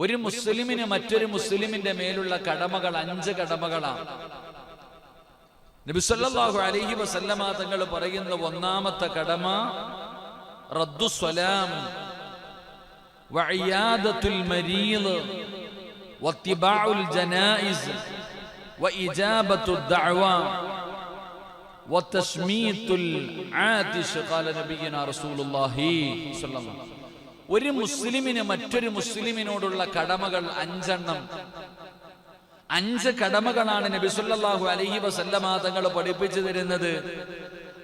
ഒരു മുസ്ലിമിന് മറ്റൊരു മുസ്ലിമിന്റെ മേലുള്ള കടമകൾ അഞ്ച് കടമകളാണ്. നബിസല്ലാഹു അലൈഹി വസല്ലമ തങ്ങൾ പറയുന്ന ഒന്നാമത്തെ കടമ റദ്ദു സ്വലാം വഇയാദത്തുൽ മരീദ് വത്തിബാഉൽ ജനായിസ് വഇജാബത്തുൽ ദഅവ ഖാല നബിയന റസൂലുള്ളാഹി സ്വല്ലല്ലാഹു അലൈഹി ഒരു മുസ്ലിമിന് മറ്റൊരു മുസ്ലിമിനോടുള്ള കടമകൾ അഞ്ചെണ്ണം. അഞ്ച് കടമകളാണ് നബി സല്ലല്ലാഹു അലൈഹി വസല്ലമ തങ്ങൾ പഠിപ്പിച്ചു തരുന്നത്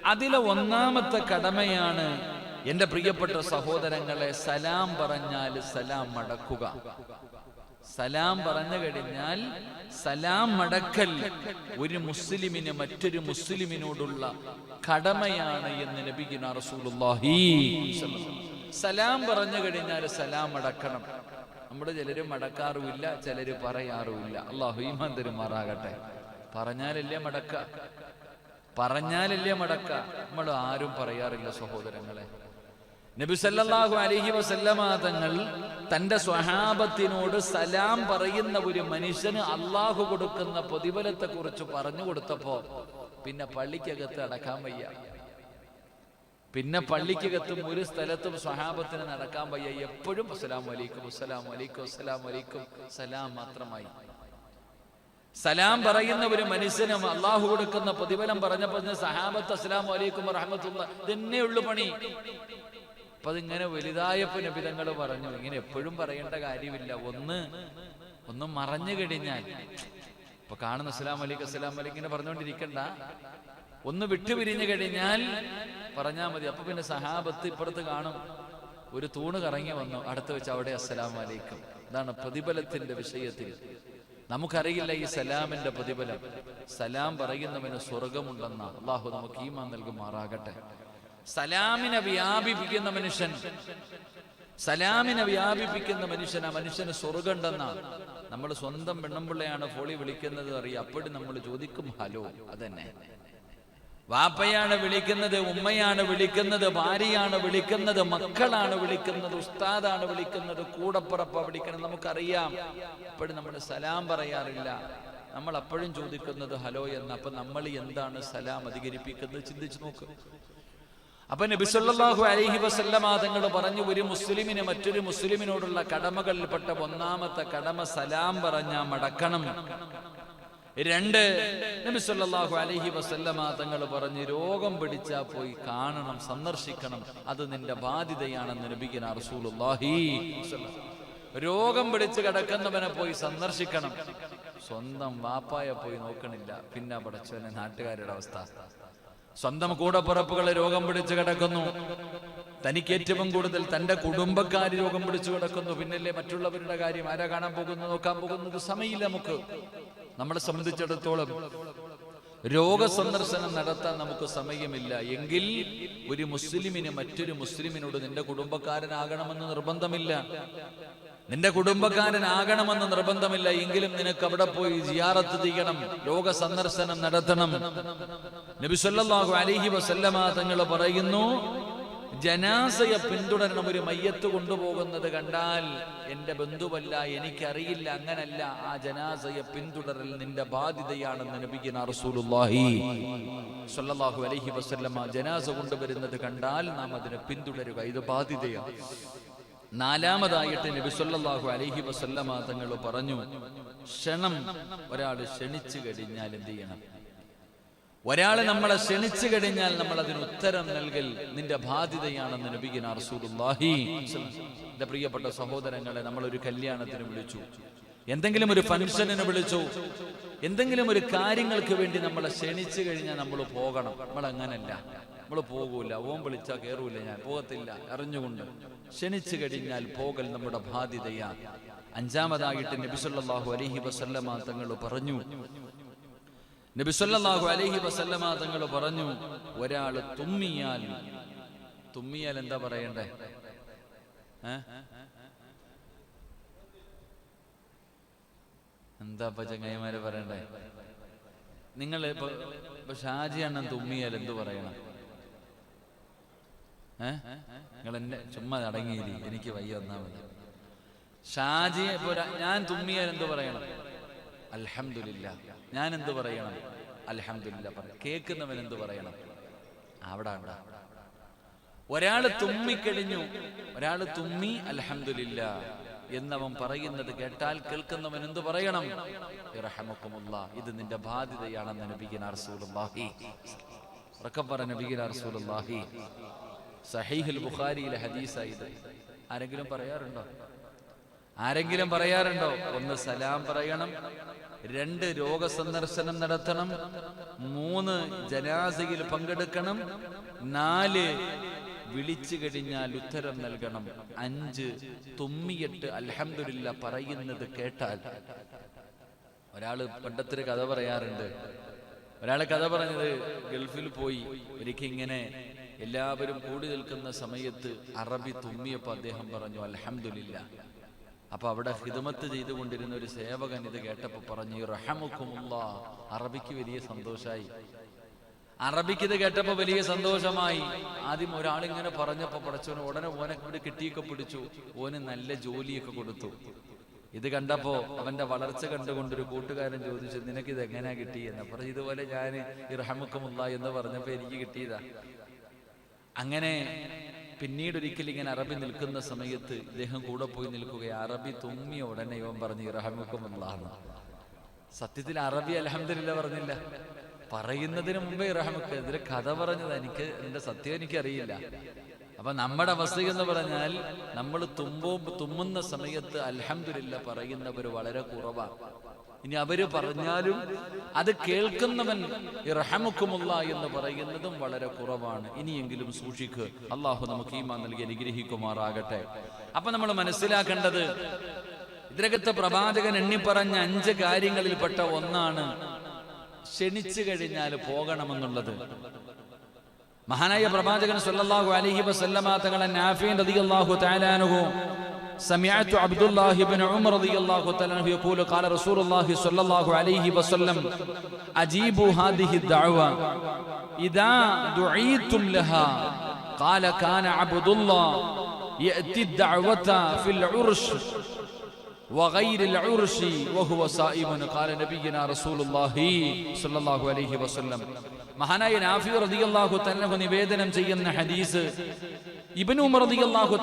അതിലെ ഒന്നാമത്തെ കടമയാണ് എന്റെ പ്രിയപ്പെട്ട സഹോദരങ്ങളെ സലാം പറഞ്ഞാൽ സലാം മടക്കുക. സലാം പറഞ്ഞു കഴിഞ്ഞാൽ സലാം മടക്കൽ ഒരു മുസ്ലിമിന് മറ്റൊരു മുസ്ലിമിനോടുള്ള കടമയാണ് എന്ന് നബിഗുന റസൂലുള്ളാഹി സലാം പറഞ്ഞു കഴിഞ്ഞാൽ സലാം അടക്കണം. നമ്മുടെ ചിലര് മടക്കാറുമില്ല ചിലര് പറയാറുമില്ല. അള്ളാഹു ഈമാൻ തരുമാറാകട്ടെ. പറഞ്ഞാലല്ലേ മടക്ക? പറഞ്ഞാലല്ലേ മടക്ക? നമ്മൾ ആരും പറയാറില്ല സഹോദരങ്ങളെ. നബി സല്ലല്ലാഹു അലൈഹി വസല്ലമ തങ്ങൾ തന്റെ സ്വഹാബത്തിനോട് സലാം പറയുന്ന ഒരു മനുഷ്യന് അള്ളാഹു കൊടുക്കുന്ന പ്രതിഫലത്തെ കുറിച്ച് പറഞ്ഞു കൊടുത്തപ്പോ പിന്നെ പള്ളിക്കകത്ത് അടക്കാൻ വയ്യ. പിന്നെ പള്ളിക്കകത്തും ഒരു സ്ഥലത്തും സ്വഹാബത്തിന് നടക്കാൻ വയ്യ. എപ്പോഴും അസ്സലാം വലൈക്കും അസ്സലാം വലൈക്കും അസ്സലാം വലൈക്കും സലാം മാത്രമായി. സലാം പറയുന്ന ഒരു മനുഷ്യനും അള്ളാഹു കൊടുക്കുന്ന പ്രതിഫലം പറഞ്ഞപ്പോ സഹാബത്ത് അസ്സലാം വലൈക്കും റഹമത്തുള്ള ഇതന്നെ ഉള്ളു പണി. അപ്പൊ അതിങ്ങനെ വലുതായപ്പോ നബിതങ്ങൾ പറഞ്ഞു. ഇങ്ങനെ എപ്പോഴും പറയേണ്ട കാര്യമില്ല. ഒന്ന് ഒന്ന് മറഞ്ഞു കഴിഞ്ഞാൽ. ഇപ്പൊ കാണുന്ന അസ്സലാം വലൈക്കും അസ്സലാം വലൈക്കും ഇങ്ങനെ പറഞ്ഞുകൊണ്ടിരിക്കണ്ട. ഒന്ന് വിട്ടുപിരിഞ്ഞു കഴിഞ്ഞാൽ പറഞ്ഞാൽ മതി. അപ്പൊ പിന്നെ സഹാബത്ത് ഇപ്പുറത്ത് കാണും. ഒരു തൂണ് കറങ്ങി വന്നു. അടുത്ത് വെച്ച് അവിടെ അസ്സലാം വലൈക്കും ഇതാണ് പ്രതിഫലത്തിന്റെ വിഷയത്തിൽ. നമുക്കറിയില്ല ഈ സലാമിന്റെ പ്രതിഫലം. സലാം പറയുന്നവന് സ്വർഗമുണ്ടെന്ന. അള്ളാഹു നമുക്ക് ഈമാൻ നൽകുമാറാകട്ടെ. സലാമിനെ വ്യാപിപ്പിക്കുന്ന മനുഷ്യൻ. സലാമിനെ വ്യാപിപ്പിക്കുന്ന മനുഷ്യൻ ആ മനുഷ്യന് സ്വർഗമുണ്ടെന്നാണ് നമ്മൾ സ്വന്തം പെണ്ണമ്പിള്ളയാണ് ഫോളി വിളിക്കുന്നത് അറിയാം. അപ്പോഴും നമ്മൾ ചോദിക്കും ഹലോ അതന്നെ. വാപ്പയാണ് വിളിക്കുന്നത് ഉമ്മയാണ് വിളിക്കുന്നത് ഭാര്യയാണ് വിളിക്കുന്നത് മക്കളാണ് വിളിക്കുന്നത് ഉസ്താദാണ് വിളിക്കുന്നത് കൂടപ്പുറപ്പ വിളിക്കണം. നമുക്കറിയാം. എപ്പോഴും നമ്മൾ സലാം പറയാറില്ല. നമ്മൾ അപ്പോഴും ചോദിക്കുന്നത് ഹലോ എന്ന്. അപ്പൊ നമ്മൾ എന്താണ് സലാം അധികരിപ്പിക്കുന്നത്? ചിന്തിച്ചു നോക്ക്. അപ്പൊ നബിസല്ലാഹു അലഹി വസല്ലമ തങ്ങൾ പറഞ്ഞു ഒരു മുസ്ലിമിന് മറ്റൊരു മുസ്ലിമിനോടുള്ള കടമകളിൽപ്പെട്ട ഒന്നാമത്തെ കടമ സലാം പറഞ്ഞ മടക്കണം. രണ്ട് നബിസ്വല്ലാഹു അലഹി വസല്ലമ തങ്ങൾ പറഞ്ഞു രോഗം പിടിച്ചാ പോയി കാണണം സന്ദർശിക്കണം. അത് നിന്റെ ബാധ്യതയാണെന്ന് നബിക്കുന്ന റസൂലുല്ലാഹി രോഗം പിടിച്ച് കിടക്കുന്നവനെ പോയി സന്ദർശിക്കണം. സ്വന്തം വാപ്പായെ പോയി നോക്കണില്ല. പിന്നെ പടച്ചവനെ നാട്ടുകാരുടെ അവസ്ഥ. സ്വന്തം കൂടപ്പുറപ്പുകളെ രോഗം പിടിച്ച് കിടക്കുന്നു. തനിക്ക് ഏറ്റവും കൂടുതൽ തന്റെ കുടുംബക്കാർ രോഗം പിടിച്ചു കിടക്കുന്നു. പിന്നല്ലേ മറ്റുള്ളവരുടെ കാര്യം? ആരാ കാണാൻ പോകുന്നു? നോക്കാൻ പോകുന്നത് സമയമില്ല നമുക്ക്. നമ്മളെ സംബന്ധിച്ചിടത്തോളം രോഗസന്ദർശനം നടത്താൻ നമുക്ക് സമയമില്ല. എങ്കിൽ ഒരു മുസ്ലിമിന് മറ്റൊരു മുസ്ലിമിനോട് നിന്റെ കുടുംബക്കാരനാകണമെന്ന് നിർബന്ധമില്ല. നിന്റെ കുടുംബക്കാരനാകണമെന്ന് നിർബന്ധമില്ല. എങ്കിലും നിനക്ക് അവിടെ പോയി ജിയാറത്ത് ചെയ്യണം രോഗ സന്ദർശനം നടത്തണം നബിസ്വല്ലാഹു അലിഹി വസല്ലമ തങ്ങൾ പറയുന്നു ജനാസയെ പിന്തുടരണം ഒരു മയ്യത്ത് കൊണ്ടുപോകുന്നത് കണ്ടാൽ എന്റെ ബന്ധുവല്ല എനിക്കറിയില്ല അങ്ങനല്ല. ആ ജനാസയെ പിന്തുടരൽ നിന്റെ ബാധ്യതയാണെന്ന് നബിഗിന റസൂലുള്ളാഹി സ്വല്ലല്ലാഹു അലൈഹി വസല്ലമ ജനാസ കൊണ്ടുവരുന്നത് കണ്ടാൽ നാം അതിനെ പിന്തുടരുക. ഇത് ബാധ്യതയാണ്. നാലാമതായിട്ട് നബി സല്ലല്ലാഹു അലൈഹി വസല്ലമ തങ്ങൾ പറഞ്ഞു ക്ഷണം ഒരാൾ ക്ഷണിച്ചു കഴിഞ്ഞാൽ എന്ത് ചെയ്യണം? ഒരാളെ നമ്മളെ ക്ഷണിച്ചു കഴിഞ്ഞാൽ നമ്മൾ അതിന് ഉത്തരം നൽകൽ നിന്റെ ബാധ്യതയാണെന്ന് നബിഗിന റസൂലുള്ളാഹി എന്റെ പ്രിയപ്പെട്ട സഹോദരങ്ങളെ നമ്മൾ ഒരു കല്യാണത്തിന് വിളിച്ചു. എന്തെങ്കിലും ഒരു ഫംഗ്ഷനിന് വിളിച്ചു. എന്തെങ്കിലും ഒരു കാര്യങ്ങൾക്ക് വേണ്ടി നമ്മളെ ക്ഷണിച്ചു കഴിഞ്ഞാൽ നമ്മൾ പോകണം. നമ്മൾ അങ്ങനല്ല നമ്മൾ പോകൂല. ഓം വിളിച്ചാൽ കയറൂല ഞാൻ. പോകത്തില്ല. അറിഞ്ഞുകൊണ്ട്. ക്ഷണിച്ചു കഴിഞ്ഞാൽ പോകൽ നമ്മുടെ ബാധ്യതയാണ് അഞ്ചാമതായിട്ട് നബിസല്ലാഹു അലഹി വസല്ലമ തങ്ങൾ പറഞ്ഞു നബിസല്ലാഹു അലഹി വസല്ലമ തങ്ങൾ പറഞ്ഞു ഒരാൾ തുമ്മിയാൽ തുമ്മിയാൽ എന്താ പറയണ്ടേ? എന്താ ചങ്ങായിമാര് പറയണ്ടേ? നിങ്ങൾ ഇപ്പൊ ഇപ്പൊ ഷാജി അണ്ണൻ തുമ്മിയാൽ എന്തു പറയണം? ഏഹ് നിങ്ങൾ എന്നെ ചുമ്മാ അടങ്ങിയില്ലേ എനിക്ക് വയ്യ വന്നാ മതി. ഷാജി ഇപ്പൊ ഞാൻ തുമ്മിയാൽ എന്ത് പറയണം? അൽഹംദുലില്ല. ഞാൻ എന്ത് പറയണം അലഹമില്ല കേൾക്കുന്നവൻ എന്ത് പറയണം? അവിടെ അവിടെ ഒരാൾ തുമ്മിക്കഴിഞ്ഞു ഒരാൾ തുമ്മി അൽഹംദുലില്ല. എന്നവൻ പറയുന്നത് കേട്ടാൽ കേൾക്കുന്നവൻ എന്ത് പറയണം? ഇറഹമക്കുമുള്ള ഇത് നിന്റെ ബാധ്യതയാണെന്ന് നബിഗിന റസൂലുള്ളാഹി. ഉറക്കം പറ നബിഗിന റസൂലുള്ളാഹി. സഹീഹുൽ ബുഖാരിയിലെ ഹദീസായി ഇത്. ആരെങ്കിലും പറയാറുണ്ടോ? ആരെങ്കിലും പറയാറുണ്ടോ? ഒന്ന് സലാം പറയണം രണ്ട് രോഗ സന്ദർശനം നടത്തണം മൂന്ന് ജനാസയിൽ പങ്കെടുക്കണം നാല് വിളിച്ചു കഴിഞ്ഞാൽ ഉത്തരം നൽകണം. അഞ്ച് തുമ്മിയിട്ട് അലഹമില്ല പറയുന്നത് കേട്ടാൽ ഒരാൾ പണ്ടത്തിന് കഥ പറയാറുണ്ട്. ഒരാളെ കഥ പറഞ്ഞത് ഗൾഫിൽ പോയി ഒരിക്കൽ ഇങ്ങനെ എല്ലാവരും കൂടി നിൽക്കുന്ന സമയത്ത് അറബി തുമ്മിയപ്പോ അദ്ദേഹം പറഞ്ഞു അൽഹംദുലില്ല. അപ്പൊ അവിടെ ഹിദമത്ത് ചെയ്തുകൊണ്ടിരുന്ന ഒരു സേവകൻ ഇത് കേട്ടപ്പോ പറഞ്ഞു റഹമുഖമുള്ള അറബിക്ക് വലിയ സന്തോഷമായി അറബിക്ക് ഇത് കേട്ടപ്പോ വലിയ സന്തോഷമായി. ആദ്യം ഒരാൾ ഇങ്ങനെ പറഞ്ഞപ്പോ പടച്ചോന് ഉടനെ ഓനെ ഇവിടെ കിട്ടിയൊക്കെ പിടിച്ചു. ഓന് നല്ല ജോലിയൊക്കെ കൊടുത്തു. ഇത് കണ്ടപ്പോ അവന്റെ വളർച്ച കണ്ടുകൊണ്ട് ഒരു കൂട്ടുകാരൻ ചോദിച്ചു നിനക്ക് ഇത് എങ്ങനെയാ കിട്ടിയെന്ന്? പറഞ്ഞു ഇതുപോലെ ഞാൻ ഇറഹമുക്കുമുള്ള എന്ന് പറഞ്ഞപ്പോ എനിക്ക് കിട്ടിയതാ. അങ്ങനെ പിന്നീട് ഒരിക്കൽ ഇങ്ങനെ അറബി നിൽക്കുന്ന സമയത്ത് ഇദ്ദേഹം കൂടെ പോയി നിൽക്കുക അറബി തുമ്മിയ ഉടനെ ഇവൻ പറഞ്ഞു ഇറഹമുക്കുമുള്ളാന്ന് സത്യത്തിൽ അറബി അലഹമില്ല പറഞ്ഞില്ല. പറയുന്നതിന് മുമ്പേ ഇറഹമുക്ക് എതിരെ കഥ പറഞ്ഞത്. എനിക്ക് എന്റെ സത്യം എനിക്കറിയില്ല. അപ്പൊ നമ്മുടെ അവസ്ഥ എന്ന് പറഞ്ഞാൽ നമ്മൾ തുമ്പോ തുമ്മുന്ന സമയത്ത് അലഹമില്ല പറയുന്നവർ വളരെ കുറവാണ് ഇനി അവർ പറഞ്ഞാലും അത് കേൾക്കുന്നവൻ ഇറഹമുക്കുമുള്ള എന്ന് പറയുന്നതും വളരെ കുറവാണ്. ഇനിയെങ്കിലും സൂക്ഷിക്ക്. അള്ളാഹു നമുക്ക് ഈമാ നൽകി അനുഗ്രഹിക്കുമാറാകട്ടെ. അപ്പൊ നമ്മൾ മനസ്സിലാക്കേണ്ടത് ഇതിനകത്ത് പ്രവാചകൻ എണ്ണിപ്പറഞ്ഞ അഞ്ച് കാര്യങ്ങളിൽപ്പെട്ട ഒന്നാണ് ക്ഷണിച്ചു കഴിഞ്ഞാൽ പോകണമെന്നുള്ളത്. മഹാനായ പ്രവാചകൻ സല്ലല്ലാഹു അലൈഹി വസല്ലമ തങ്ങളെ നാഫിൻ റളിയല്ലാഹു അൻഹു سمعت عبد الله بن عمر رضي الله تعالى عنه يقول قال رسول الله صلى الله عليه وسلم أجيبوا هذه الدعوة إذا دعيتم لها قال كان عبد الله يأتي الدعوة في العرش وغير العرش وهو صائم قال نبينا رسول الله صلى الله عليه وسلم മഹാനായ നാഫി റളിയല്ലാഹു തആല നിവേദനം ചെയ്യുന്ന ഹദീസ് ഇബ്നു ഉമർ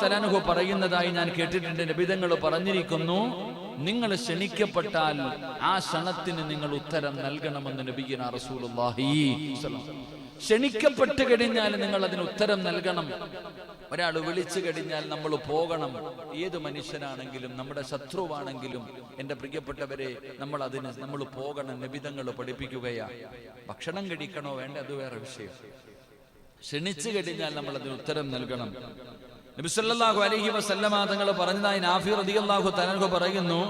തആല പറയുന്നതായി ഞാൻ കേട്ടിട്ടുണ്ട്. നബിതങ്ങൾ പറഞ്ഞിരിക്കുന്നു. നിങ്ങൾ ക്ഷണിക്കപ്പെട്ടാൽ ആ ക്ഷണത്തിന് നിങ്ങൾ ഉത്തരം നൽകണമെന്ന് നബിഗിന റസൂലുള്ളാഹി ക്ഷണിക്കപ്പെട്ട് കഴിഞ്ഞാൽ നിങ്ങൾ അതിന് ഉത്തരം നൽകണം. ഒരാൾ വിളിച്ചു കഴിഞ്ഞാൽ നമ്മൾ പോകണം. ഏത് മനുഷ്യനാണെങ്കിലും നമ്മുടെ ശത്രുവാണെങ്കിലും എന്റെ പ്രിയപ്പെട്ടവരെ നമ്മൾ അതിന് നമ്മൾ പോകണം. നിബിതങ്ങൾ പഠിപ്പിക്കുകയാ. ഭക്ഷണം കഴിക്കണോ വേണ്ട? അത് വേറെ വിഷയം. ക്ഷണിച്ചു കഴിഞ്ഞാൽ നമ്മൾ അതിന് ഉത്തരം നൽകണം. നബിസല്ലാഹു അലഹി വസല്ലമ തങ്ങൾ പറഞ്ഞതായി നാഫി റളിയല്ലാഹു തനഹു പറയുന്നു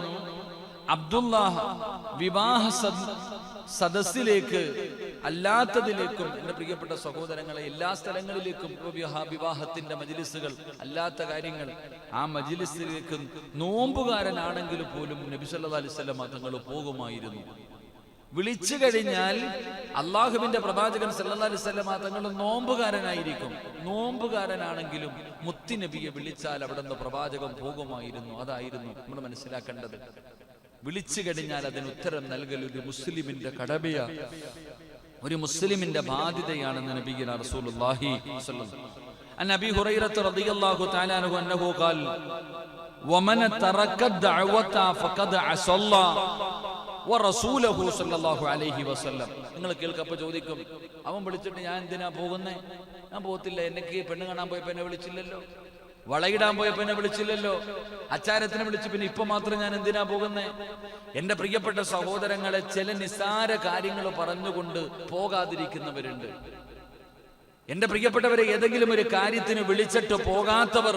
അബ്ദുല്ലാഹ വിവാഹ സദ്- സദസ്സിലേക്ക് അല്ലാത്തതിലേക്കും എന്റെ പ്രിയപ്പെട്ട സഹോദരങ്ങളെ എല്ലാ സ്ഥലങ്ങളിലേക്കും വിവാഹത്തിന്റെ മജിലിസുകൾ അല്ലാത്ത കാര്യങ്ങൾ ആ മജിലിസിലേക്ക് നോമ്പുകാരനാണെങ്കിൽ പോലും നബി സല്ലല്ലാഹു അലൈഹി വസല്ലമ തങ്ങൾ പോകുമായിരുന്നു. വിളിച്ചു കഴിഞ്ഞാൽ അള്ളാഹുവിന്റെ പ്രവാചകൻ സല്ലല്ലാഹു അലൈഹി വസല്ലമ തങ്ങൾ നോമ്പുകാരനായിരിക്കും. നോമ്പുകാരനാണെങ്കിലും മുത്തിനബിയെ വിളിച്ചാൽ അവിടെ നിന്ന് പ്രവാചകം പോകുമായിരുന്നു. അതായിരുന്നു നമ്മൾ മനസ്സിലാക്കേണ്ടത്. വിളിച്ചു കഴിഞ്ഞാൽ അതിന് ഉത്തരം നൽകൽ ഒരു മുസ്ലിമിന്റെ കടമയാണ് ഒരു മുസ്ലിമിന്റെ ബാധ്യതയാണെന്ന് നബിഗിന റസൂലുള്ളാഹി അബി ഹുറൈറത്ത് റളിയല്ലാഹു തആല അൻഹു അന്നഹു ഖാൽ വമൻ തറക ദഅവത ഫഖദ് അസല്ല. വറസൂലഹു സല്ലല്ലാഹു അലൈഹി വസല്ലം. നിങ്ങൾ കേൾക്കപ്പോ ചോദിക്കും അവൻ വിളിച്ചിട്ട് ഞാൻ എന്തിനാ പോകുന്നേ? ഞാൻ പോകത്തില്ല. എനിക്ക് പെണ്ണ് കാണാൻ പോയപ്പോ എന്നെ വിളിച്ചില്ലല്ലോ. വളയിടാൻ പോയപ്പോ എന്നെ വിളിച്ചില്ലല്ലോ. അച്ചാരത്തിന് വിളിച്ച് പിന്നെ ഇപ്പൊ മാത്രം ഞാൻ എന്തിനാ പോകുന്നേ? എന്റെ പ്രിയപ്പെട്ട സഹോദരങ്ങളെ ചില നിസ്സാര കാര്യങ്ങൾ പറഞ്ഞുകൊണ്ട് പോകാതിരിക്കുന്നവരുണ്ട്. എന്റെ പ്രിയപ്പെട്ടവരെ ഏതെങ്കിലും ഒരു കാര്യത്തിന് വിളിച്ചിട്ട് പോകാത്തവർ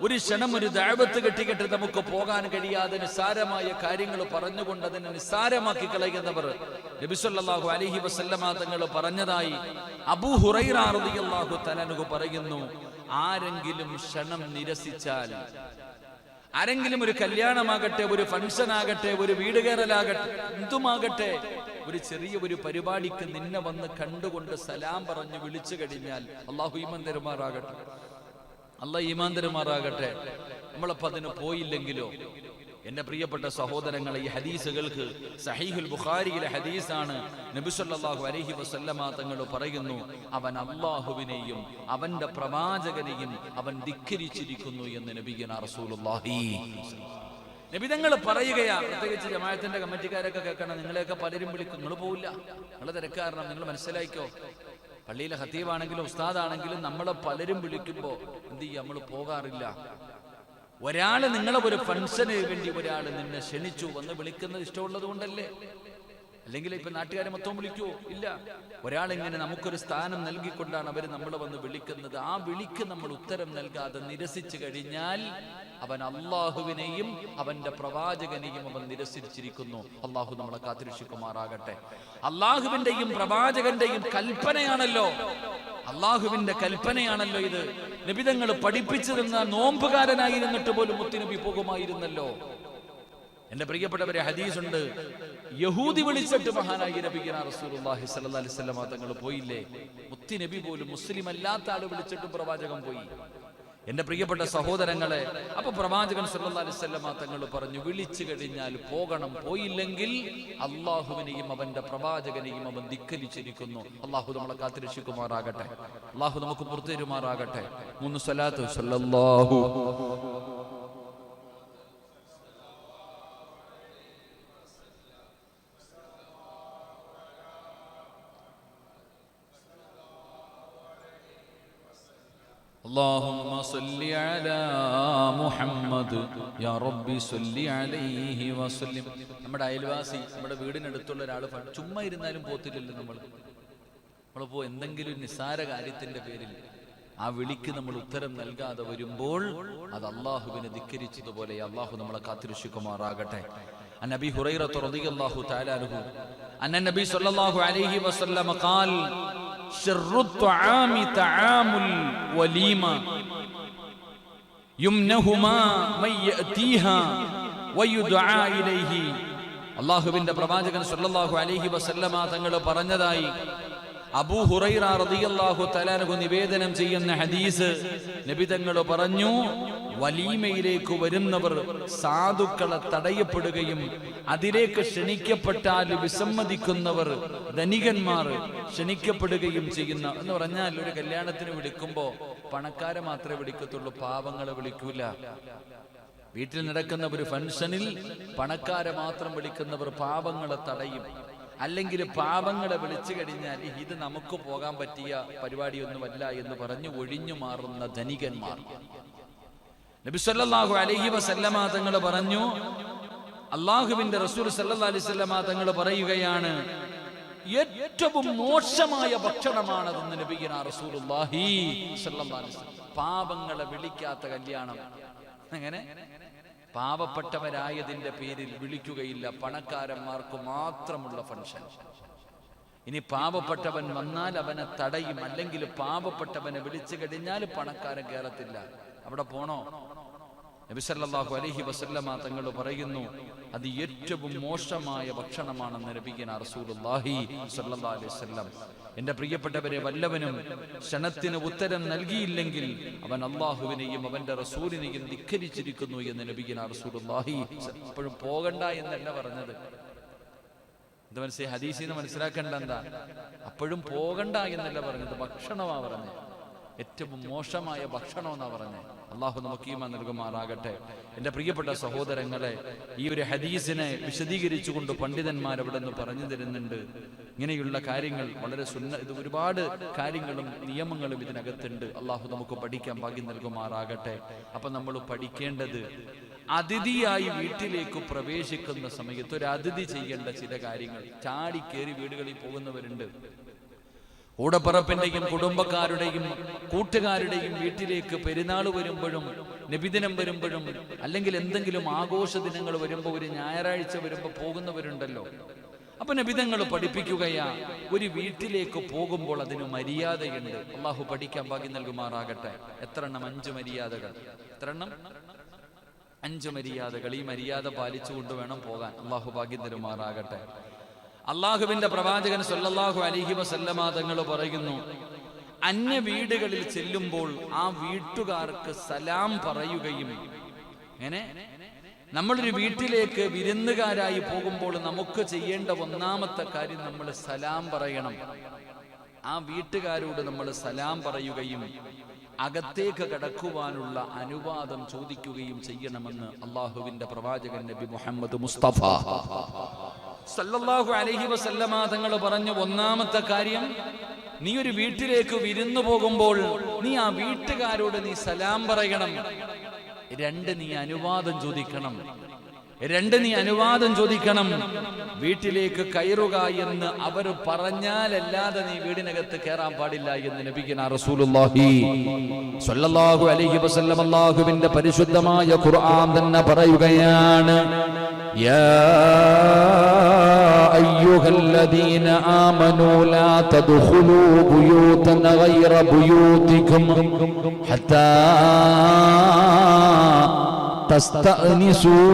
ഒരു ക്ഷണം ഒരു ദൈവത്ത് കെട്ടിക്കെട്ട് നമുക്ക് പോകാൻ കഴിയാതെ നിസ്സാരമായ കാര്യങ്ങൾ പറഞ്ഞുകൊണ്ട് അതിനെ നിസ്സാരമാക്കി കളയുന്നവർ നബിസ്വല്ലാഹു അലഹി വസല്ലമ തങ്ങൾ പറഞ്ഞതായി അബൂ ഹുറൈറാഹു തലനുഹു പറയുന്നു ആരെങ്കിലും ക്ഷണം നിരസിച്ചാൽ ആരെങ്കിലും ഒരു കല്യാണമാകട്ടെ ഒരു ഫംഗ്ഷൻ ആകട്ടെ ഒരു വീട് കയറലാകട്ടെ എന്തുമാകട്ടെ ഒരു ചെറിയ ഒരു പരിപാടിക്ക് നിന്നെ വന്ന് കണ്ടുകൊണ്ട് സലാം പറഞ്ഞു വിളിച്ചു കഴിഞ്ഞാൽ അള്ളാഹു ഈമാൻ തരുമാറാകട്ടെ. അല്ല ഈമാന്തരമാറാകട്ടെ. നമ്മളപ്പോ അതിന് പോയില്ലെങ്കിലോ? എന്റെ പ്രിയപ്പെട്ട സഹോദരങ്ങളെ ഈ ഹദീസുകൾക്ക് സഹീഹുൽ ബുഖാരിയിലെ ഹദീസാണ് സല്ലല്ലാഹു അലൈഹി വസല്ലമ തങ്ങൾ പറയുന്നു അവൻ അള്ളാഹുവിനെയും അവന്റെ പ്രവാചകനെയും അവൻ ധിക്കരിച്ചിരിക്കുന്നു എന്ന് നബിഗന നബി തങ്ങൾ പറയുകയാ പ്രത്യേകിച്ച് ജമാഅത്തിന്റെ കമ്മിറ്റിക്കാരൊക്കെ കേൾക്കണം നിങ്ങളെയൊക്കെ പലരും വിളിക്കും നിങ്ങൾ പോവില്ല നിങ്ങൾ തിരക്കാരണം നിങ്ങൾ മനസ്സിലാക്കിക്കോ പള്ളിയിലെ ഹത്തീവാണെങ്കിലും ഉസ്താദാണെങ്കിലും നമ്മളെ പലരും വിളിക്കുമ്പോ എന്ത് ചെയ്യും നമ്മൾ പോകാറില്ല. ഒരാൾ നിങ്ങളെ ഒരു ഫംഗ്ഷന് വേണ്ടി ഒരാൾ നിന്നെ ക്ഷണിച്ചു വന്ന് വിളിക്കുന്നത് ഇഷ്ടമുള്ളത് കൊണ്ടല്ലേ അല്ലെങ്കിൽ ഇപ്പൊ നാട്ടുകാരെ മൊത്തം വിളിക്കുവോ? ഇല്ല. ഒരാൾ ഇങ്ങനെ നമുക്കൊരു സ്ഥാനം നൽകിക്കൊണ്ടാണ് അവർ നമ്മളെ വന്ന് വിളിക്കുന്നത്. ആ വിളിക്ക് നമ്മൾ ഉത്തരം നൽകാതെ നിരസിച്ചു കഴിഞ്ഞാൽ അവൻ അള്ളാഹുവിനെയും അവന്റെ പ്രവാചകനെയും അവൻ നിരസിച്ചിരിക്കുന്നു. അള്ളാഹു നമ്മളെ കാത്തിരക്ഷിക്കുമാറാകട്ടെ. അള്ളാഹുവിന്റെയും പ്രവാചകന്റെയും കൽപ്പനയാണല്ലോ അള്ളാഹുവിന്റെ കൽപ്പനയാണല്ലോ ഇത്. നിബിതങ്ങൾ പഠിപ്പിച്ചു നിന്ന നോമ്പുകാരനായിരുന്നിട്ട് പോലും മുത്തുനബി പോകുമായിരുന്നല്ലോ. എന്റെ പ്രിയപ്പെട്ടവരെ ഹദീസ് ഉണ്ട് യഹൂദി വിളിച്ചിട്ട് മഹാനായി നബിഗിന റസൂലുള്ളാഹി സ്വല്ലല്ലാഹി അലൈഹി വസല്ലം തങ്ങൾ പോയില്ലേ? മുത്തി നബി പോലും മുസ്ലിം അല്ലാത്ത ആൾ വിളിച്ചിട്ടും പ്രവാചകൻ പോയി. എന്റെ പ്രിയപ്പെട്ട സഹോദരങ്ങളെ അപ്പൊ പ്രവാചകൻ സല്ലല്ലാഹി അലൈഹി വസല്ലം തങ്ങൾ പറഞ്ഞു വിളിച്ചു കഴിഞ്ഞാൽ പോകണം. പോയില്ലെങ്കിൽ അള്ളാഹുവിനെയും അവന്റെ പ്രവാചകനെയും അവൻ ധിക്കരിച്ചിരിക്കുന്നു. അള്ളാഹു നമ്മളെ കാത്തിരക്ഷിക്കുമാറാകട്ടെ. അള്ളാഹു നമുക്ക് പുറത്തേരുമാറാകട്ടെ മൂന്ന് സ്വലാത്ത്. സല്ലല്ലാഹു اللهم صل على محمد يا ربي صل عليه وسلم നമ്മുടെ അയൽവാസി നമ്മുടെ വീടിനടുത്തുള്ള ഒരാൾ ചുമ്മാ ഇരുന്നാലും പോത്തില്ലല്ലോ നമ്മൾ നമ്മൾ പോ എന്തെങ്കിലും ഒരു നിസ്സാര കാര്യത്തിന്റെ പേരിൽ ആ വിളിക്ക് നമ്മൾ ഉത്തരം നൽകാതെ വരുമ്പോൾ അത് അള്ളാഹുവിനെ ധിക്കരിച്ചതുപോലെ അള്ളാഹു നമ്മളെ കാത്തിരക്ഷിക്കുമാറാകട്ടെ അന്നബി ഹുറൈറത്ത് റളിയല്ലാഹു തആല അൻഹു അന്ന നബി സല്ലല്ലാഹു അലൈഹി വസല്ലം ഖാൽ شر الطعام അള്ളാഹുവിന്റെ പ്രവാചകൻ സല്ലാഹു അലഹി വസല്ലമ തങ്ങൾ പറഞ്ഞതായി അബൂ ഹുറൈറ റളിയല്ലാഹു നിവേദനം ചെയ്യുന്ന ഹദീസ് നബി തങ്ങൾ പറഞ്ഞു വലീമയിലേക്ക് വരുന്നവർ സാധുക്കളെ തടയപ്പെടുകയും അതിലേക്ക് ക്ഷണിക്കപ്പെട്ടാൽ വിസമ്മതിക്കുന്നവർ ധനികന്മാർ ക്ഷണിക്കപ്പെടുകയും ചെയ്യുന്ന എന്ന് പറഞ്ഞാൽ ഒരു കല്യാണത്തിന് വിളിക്കുമ്പോ പണക്കാരെ മാത്രമേ വിളിക്കത്തുള്ളൂ പാവങ്ങളെ വിളിക്കൂല. വീട്ടിൽ നടക്കുന്ന ഒരു ഫംഗ്ഷനിൽ പണക്കാരെ മാത്രം വിളിക്കുന്നവർ പാവങ്ങളെ തടയും. അല്ലെങ്കിൽ പാപങ്ങളെ വിളിച്ചു കഴിഞ്ഞാൽ ഇത് നമുക്ക് പോകാൻ പറ്റിയ പരിപാടിയൊന്നുമല്ല എന്ന് പറഞ്ഞ് ഒഴിഞ്ഞു മാറുന്ന ധനികന്മാർ. നബി സല്ലല്ലാഹു അലൈഹി വസല്ലമ തങ്ങൾ പറഞ്ഞു അള്ളാഹുവിന്റെ റസൂൽ സല്ലാ അലൈഹി വസല്ലമ തങ്ങൾ പറയുകയാണ് ഏറ്റവും മോശമായ അലൈഹി വസല്ലം. പാപങ്ങളെ വിളിക്കാത്ത കല്യാണം. അങ്ങനെ പാവപ്പെട്ടവരായതിന്റെ പേരിൽ വിളിക്കുകയില്ല. പണക്കാരന്മാർക്ക് മാത്രമുള്ള ഫംഗ്ഷൻ. ഇനി പാവപ്പെട്ടവൻ വന്നാൽ അവനെ തടയും. അല്ലെങ്കിൽ പാവപ്പെട്ടവനെ വിളിച്ചു കഴിഞ്ഞാൽ പണക്കാരൻ കയറത്തില്ല അവിടെ പോണോ? നബിസല്ലാഹു അലഹി വസല്ലമ തങ്ങൾ പറയുന്നു അത് ഏറ്റവും മോശമായ ഭക്ഷണമാണെന്ന് റസൂലുള്ളാഹി സല്ലല്ലാഹു അലൈഹി വസല്ലം. എന്റെ പ്രിയപ്പെട്ടവരെ വല്ലവനും ക്ഷണത്തിന് ഉത്തരം നൽകിയില്ലെങ്കിൽ അവൻ അള്ളാഹുവിനെയും അവന്റെ റസൂലിനെയും ധിഖരിച്ചിരിക്കുന്നു എന്ന് നബിഗന റസൂലുള്ളാഹി എപ്പോഴും പോകണ്ട എന്നല്ല പറഞ്ഞത്. ഇത് മനസ്സിലായി ഹദീസിന്ന് മനസ്സിലാക്കേണ്ട എന്താ? അപ്പോഴും പോകണ്ട എന്നല്ല പറഞ്ഞത് ഭക്ഷണമാ പറഞ്ഞത്. ഏറ്റവും മോശമായ ഭക്ഷണം എന്നാ പറഞ്ഞത് അള്ളാഹു നമുക്ക് ഈമ നൽകുമാറാകട്ടെ. എന്റെ പ്രിയപ്പെട്ട സഹോദരങ്ങളെ ഈ ഒരു ഹദീസിനെ വിശദീകരിച്ചുകൊണ്ട് പണ്ഡിതന്മാർ അവിടെ നിന്ന് പറഞ്ഞു തരുന്നുണ്ട്. ഇങ്ങനെയുള്ള കാര്യങ്ങൾ വളരെ സുന്ന ഇത് ഒരുപാട് കാര്യങ്ങളും നിയമങ്ങളും ഇതിനകത്തുണ്ട്. അള്ളാഹു നമുക്ക് പഠിക്കാൻ ഭാഗ്യം നൽകുമാറാകട്ടെ. അപ്പൊ നമ്മൾ പഠിക്കേണ്ടത് അതിഥിയായി വീട്ടിലേക്ക് പ്രവേശിക്കുന്ന സമയത്ത് ഒരു അതിഥി ചെയ്യേണ്ട ചില കാര്യങ്ങൾ. ചാടി കയറി വീടുകളിൽ പോകുന്നവരുണ്ട്. കൂടപ്പറപ്പിന്റെയും കുടുംബക്കാരുടെയും കൂട്ടുകാരുടെയും വീട്ടിലേക്ക് പെരുന്നാൾ വരുമ്പോഴും നബിദിനം വരുമ്പോഴും അല്ലെങ്കിൽ എന്തെങ്കിലും ആഘോഷ ദിനങ്ങൾ വരുമ്പോൾ ഒരു ഞായറാഴ്ച വരുമ്പോൾ പോകുന്നവരുണ്ടല്ലോ. അപ്പൊ നബിതങ്ങൾ പഠിപ്പിക്കുകയാ ഒരു വീട്ടിലേക്ക് പോകുമ്പോൾ അതിന് മര്യാദയുണ്ട്. അള്ളാഹു പഠിക്കാൻ ഭാഗ്യം നൽകുമാറാകട്ടെ. എത്ര എണ്ണം അഞ്ച് മര്യാദകൾ. എത്ര എണ്ണം അഞ്ച് മര്യാദകൾ. ഈ മര്യാദ പാലിച്ചുകൊണ്ട് വേണം പോകാൻ. അള്ളാഹു ഭാഗ്യം തരുമാറാകട്ടെ. അള്ളാഹുവിന്റെ പ്രവാചകൻ സല്ലാഹു അലിഹി വസല്ലമ തങ്ങൾ പറയുന്നു അന്യ വീടുകളിൽ ചെല്ലുമ്പോൾ ആ വീട്ടുകാർക്ക് സലാം പറയുകയും എങ്ങനെ? നമ്മളൊരു വീട്ടിലേക്ക് വിരുന്നുകാരായി പോകുമ്പോൾ നമുക്ക് ചെയ്യേണ്ട ഒന്നാമത്തെ കാര്യം നമ്മൾ സലാം പറയണം. ആ വീട്ടുകാരോട് നമ്മൾ സലാം പറയുകയും അകത്തേക്ക് കടക്കുവാനുള്ള അനുവാദം ചോദിക്കുകയും ചെയ്യണമെന്ന് അള്ളാഹുവിന്റെ പ്രവാചകൻ നബി മുഹമ്മദ് മുസ്തഫ. സല്ലല്ലാഹു അലഹി വസല്ലമ തങ്ങൾ പറഞ്ഞു ഒന്നാമത്തെ കാര്യം നീ ഒരു വീട്ടിലേക്ക് വിരുന്നു പോകുമ്പോൾ നീ ആ വീട്ടുകാരോട് നീ സലാം പറയണം. രണ്ട് നീ അനുവാദം ചോദിക്കണം. രണ്ട് നീ അനുവാദം ചോദിക്കണം. വീട്ടിലേക്ക് കയറുക എന്ന് അവർ പറഞ്ഞാലല്ലാതെ നീ വീടിനകത്ത് കയറാൻ പാടില്ല എന്ന് നബിക്കുന്ന റസൂലുള്ളാഹി അലൈഹി വസല്ലം പരിശുദ്ധമായ ഖുർആൻ തന്നെ പറയുകയാണ്. യാ അയ്യുഹല്ലദീന ആമനൂ ലാ തദ്ഖുലൂ ബുയൂതൻ ഗൈറ ബുയൂതികും ഹത്താ تستأنسوا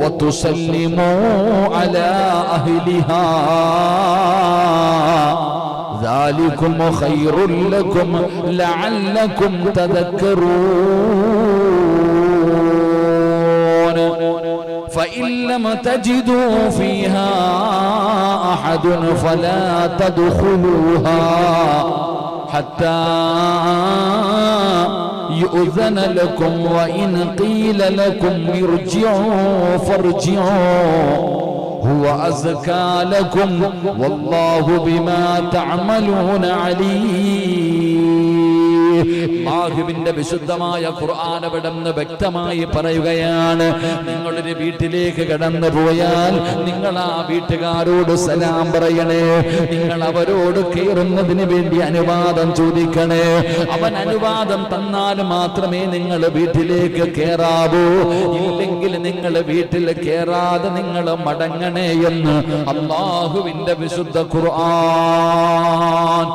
وتسلموا على أهلها. ذلكم خير لكم لعلكم تذكرون. فإن لم تجدوا فيها أحد فلا تدخلوها حتى يؤذن لكم وإن قيل لكم ارجعوا فارجعوا. هو أزكى لكم والله بما تعملون عليم. അള്ളാഹുവിന്റെ വിശുദ്ധമായ ഖുർആൻ അവിടുന്ന് വ്യക്തമായി പറയുകയാണ്. നിങ്ങളൊരു വീട്ടിലേക്ക് കടന്നു പോയാൽ നിങ്ങൾ ആ വീട്ടുകാരോട് സലാം പറയണേ. നിങ്ങൾ അവരോട് കയറുന്നതിന് വേണ്ടി അനുവാദം ചോദിക്കണേ. അവൻ അനുവാദം തന്നാൽ മാത്രമേ നിങ്ങൾ വീട്ടിലേക്ക് കയറാവൂ. ഇല്ലെങ്കിൽ നിങ്ങൾ വീട്ടിൽ കയറാതെ നിങ്ങൾ മടങ്ങണേ എന്ന് അള്ളാഹുവിന്റെ വിശുദ്ധ ഖുർആൻ